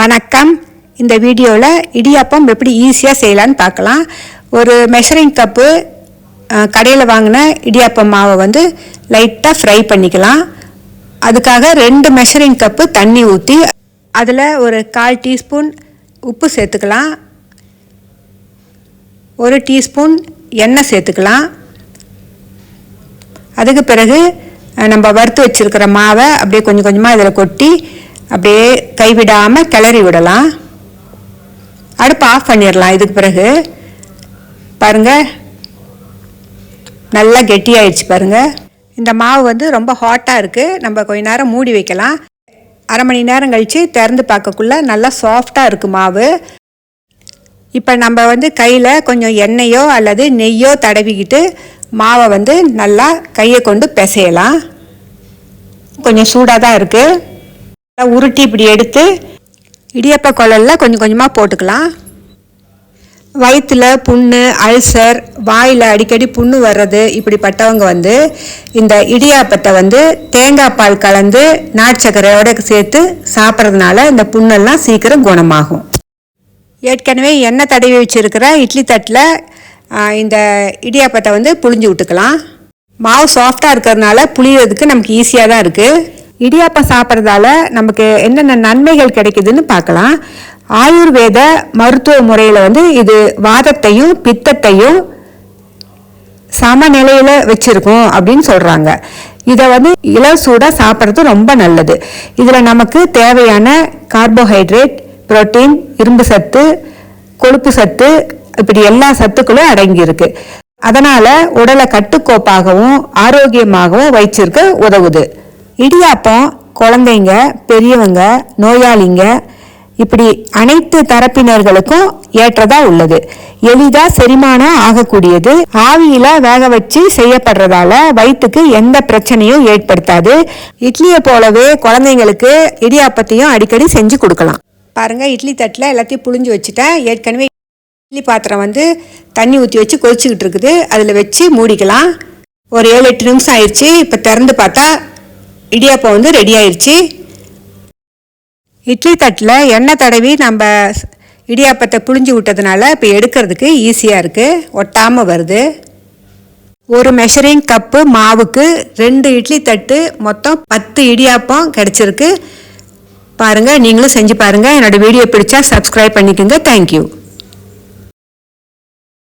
வணக்கம். இந்த வீடியோவில் இடியாப்பம் எப்படி ஈஸியாக செய்யலான்னு பார்க்கலாம். ஒரு மெஷரிங் கப்பு கடையில் வாங்கின இடியாப்பம் மாவை வந்து லைட்டாக ஃப்ரை பண்ணிக்கலாம். அதுக்காக ரெண்டு மெஷரிங் கப்பு தண்ணி ஊற்றி அதில் ஒரு கால் டீஸ்பூன் உப்பு சேர்த்துக்கலாம். ஒரு டீஸ்பூன் எண்ணெய் சேர்த்துக்கலாம். அதுக்கு பிறகு நம்ம வறுத்து வச்சுருக்கிற மாவை அப்படியே கொஞ்சம் கொஞ்சமாக இதில் கொட்டி அப்படியே கைவிடாமல் கிளறி விடலாம். அடுப்பு ஆஃப் பண்ணிடலாம் இதுக்கு பிறகு. பாருங்க. நல்லா கெட்டியாயிடுச்சு பாருங்க. இந்த மாவு வந்து ரொம்ப ஹாட்டாக இருக்குது நம்ம கொஞ்ச நேரம் மூடி வைக்கலாம். அரை மணி நேரம் கழித்து திறந்து பார்க்கக்குள்ள நல்லா சாஃப்டாக இருக்குது மாவு. இப்போ நம்ம வந்து கையில் கொஞ்சம் எண்ணெயோ அல்லது நெய்யோ தடவிக்கிட்டு மாவை வந்து நல்லா கையை கொண்டு பிசையலாம். கொஞ்சம் சூடாக தான் இருக்குது உருட்டி இப்படி எடுத்து இடியப்ப குழல்ல கொஞ்சம் கொஞ்சமாக போட்டுக்கலாம். வயிற்றில் புண்ணு அல்சர் வாயில் அடிக்கடி புண்ணு வர்றது இப்படிப்பட்டவங்க வந்து இந்த இடியாப்பத்தை வந்து தேங்காய் பால் கலந்து நாட்சக்கரையோட சேர்த்து சாப்பிட்றதுனால இந்த புண்ணெல்லாம் சீக்கிரம் குணமாகும். ஏற்கனவே எண்ணெய் தடவி வச்சுருக்கிற இட்லி தட்டில் இந்த இடியாப்பத்தை வந்து புழிஞ்சு விட்டுக்கலாம். மாவு சாஃப்டாக இருக்கிறதுனால புளியறதுக்கு நமக்கு ஈஸியாக தான் இருக்குது இடியாப்பம் சாப்பிட்றதால நமக்கு என்னென்ன நன்மைகள் கிடைக்குதுன்னு பார்க்கலாம். ஆயுர்வேத மருத்துவ முறையில் வந்து இது வாதத்தையும் பித்தத்தையும் சமநிலையில் வச்சுருக்கும் அப்படின்னு சொல்கிறாங்க இதை வந்து இளசூடாக சாப்பிட்றது ரொம்ப நல்லது. இதில் நமக்கு தேவையான கார்போஹைட்ரேட் புரோட்டீன் இரும்பு சத்து கொழுப்பு சத்து இப்படி எல்லா சத்துக்களும் அடங்கியிருக்கு. அதனால் உடலை கட்டுக்கோப்பாகவும் ஆரோக்கியமாகவும் வைச்சிருக்க உதவுது. இடியாப்பம் குழந்தைங்க பெரியவங்க நோயாளிங்க இப்படி அனைத்து தரப்பினர்களுக்கும் ஏற்றதா உள்ளது. எளிதா செரிமானம் ஆகக்கூடியது. ஆவியில வேக வச்சு செய்யப்படுறதால வயிற்றுக்கு எந்த பிரச்சனையும் ஏற்படுத்தாது. இட்லியை போலவே குழந்தைங்களுக்கு இடியாப்பத்தையும் அடிக்கடி செஞ்சு கொடுக்கலாம். பாருங்க இட்லி தட்டில் எல்லாத்தையும் புழிஞ்சு வச்சுட்டேன் ஏற்கனவே இட்லி பாத்திரம் வந்து தண்ணி ஊற்றி வச்சு கொதிச்சுக்கிட்டு இருக்குது. அதில் வச்சு மூடிக்கலாம். ஒரு ஏழு எட்டு நிமிஷம் ஆயிடுச்சு இப்போ திறந்து பார்த்தா இடியாப்பம் வந்து ரெடி ஆயிடுச்சு இட்லி தட்டில் எண்ணெய் தடவி நம்ம இடியாப்பத்தை புழிஞ்சு விட்டதுனால இப்போ எடுக்கிறதுக்கு ஈஸியாக இருக்குது ஒட்டாமல் வருது. ஒரு மெஷரிங் கப்பு மாவுக்கு ரெண்டு இட்லி தட்டு மொத்தம் பத்து இடியாப்பம் கிடச்சிருக்கு. பாருங்கள் நீங்களும் செஞ்சு பாருங்கள் என்னோடய வீடியோ பிடிச்சா சப்ஸ்கிரைப் பண்ணிக்கோங்க. தேங்க்யூ